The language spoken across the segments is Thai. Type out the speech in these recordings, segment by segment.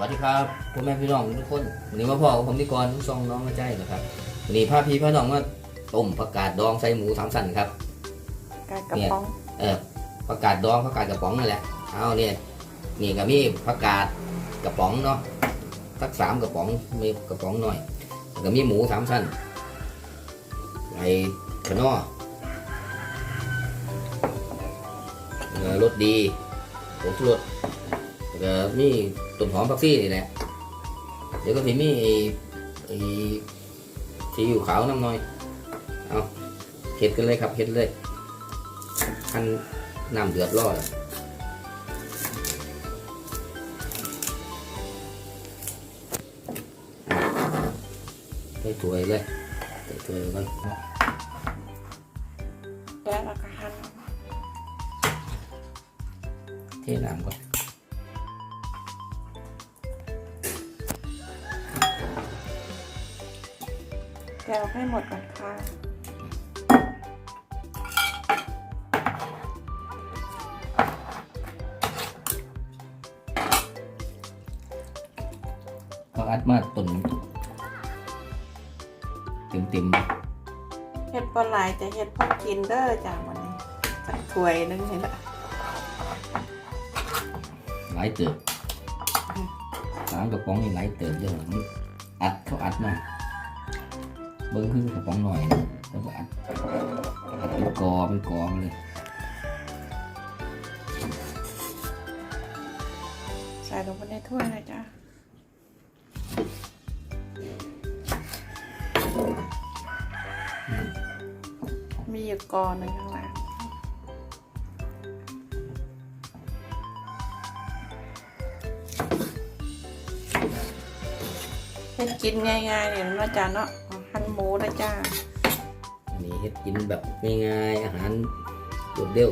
วัสดีครับพ่อแม่พี่น้องทุกคนวันนี้มาพ่อกับผมที่กรทุกซองน้องมาใจนะครับวันนี้พาพี่พาน้องมาต้มผักกาดดองใส่หมูสามสันครับกากระป๋องเออผักกาดดองผักกาดกระป๋องนี่แหละเอาเนี่ยนี่ก็มีผักกาดกระป๋องเนาะสักสามกระป๋องมีกระป๋องหน่อยแล้วก็มีหมูสามสันไอ้ขนอเอ่อรสดีผงชูรสแล้ว ก็มีต้นหอมผักชีนี่แหละ เดี๋ยวก็สิมีไอ้ไอ้ซีอิ๊วขาวน้ำหน่อย เอาเฮ็ดกันเลยครับเฮ็ดเลยอันน้ำเดือดร้อนใส่ถ้วยเลยใส่ถ้วยก่อนแล้วเราก็หั่นเทน้ำก่อน แกวให้หมดก่อนค่ะเขาอัดมาตุนเต็มเต็มเห็ดปลาไหลายจะเห็ดพอกินเด้อจ้าวันนี้สักถ้วยหนึงนี่แหละๆหลายเติบสามกระป๋องนี่หลายเติบเยอะมันอัดเขาอัดมา เบิ้งคือกระป๋องหน่อยนะแล้วก็อัดเป็นกอเป็นกอมาเลยใส่ลงไปในถ้วยเลยจ้ามีอยู่กอนหนึ่งข้างหล่างเฮ็ดกินง่ายๆเนี่ยนาะจ้าเนาะ หั่นหมูนะจ้าอันนี้เฮ็ดกินแบบง่ายๆอาหารรวดเร็ว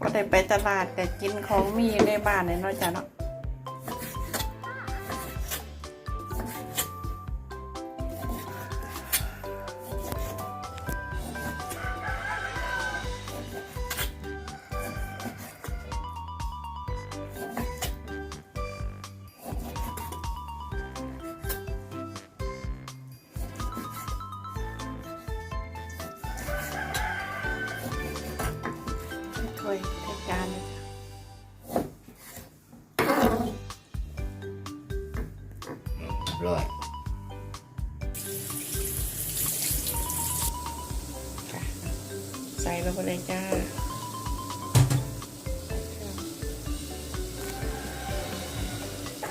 ก็ได้ไปตลาดแต่กินของมีอยู่ในบ้านเนี่ยเนาะจ้ะเนาะ ถ้วยใส่จานเลยจ้ะเรียบร้อยใส่ลงไปเลยจ้า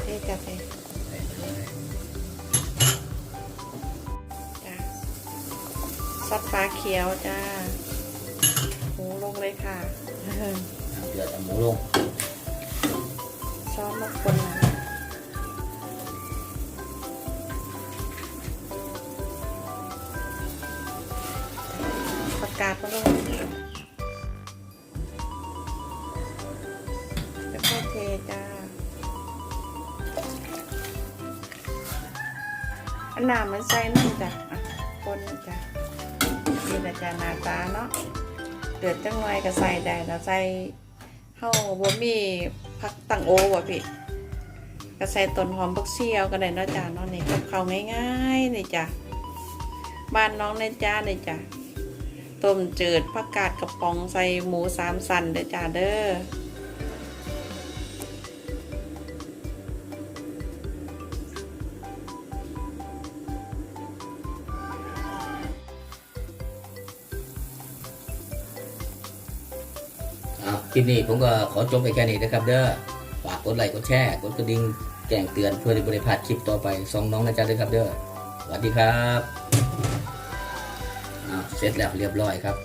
เทจ้ะเทจ้าซับปลาเขียวจ้าหูลงเลยค่ะ เดือดเอาหมูลงซ้อมมาคนนะประกาศมาลงแล้วก็เทจ้าอันน้ำมันใส่นั่นจ้ะอะคนจ้ะนี่แหละจ้ะนาตาเนาะ เดือดจังไงก็ใส่ได้นะใส่เฮาบ่มีผักตังโอบ่พี่ก็ใส่ต้นหอมบักเซียวก็ได้นะจ้ะเนาะนี่กับข้าวง่ายๆนี่จ้ะบ้านน้องในจ้านี่จ้ะต้มจืดผักกาดกระป๋องใส่หมูสามสันเด้อจ้าเด้อ อะคลิปนี้ผมก็ขอจบไปแค่นี้นะครับ เด้อฝากกดไลค์กดแชร์กดกระดิ่งแจ้งเตือนเพื่อที่บริพลาดคลิปต่อไปสองน้องนะจ๊ะด้วยครับเด้อสวัสดีครับอะเสร็จแล้วเรียบร้อยครับ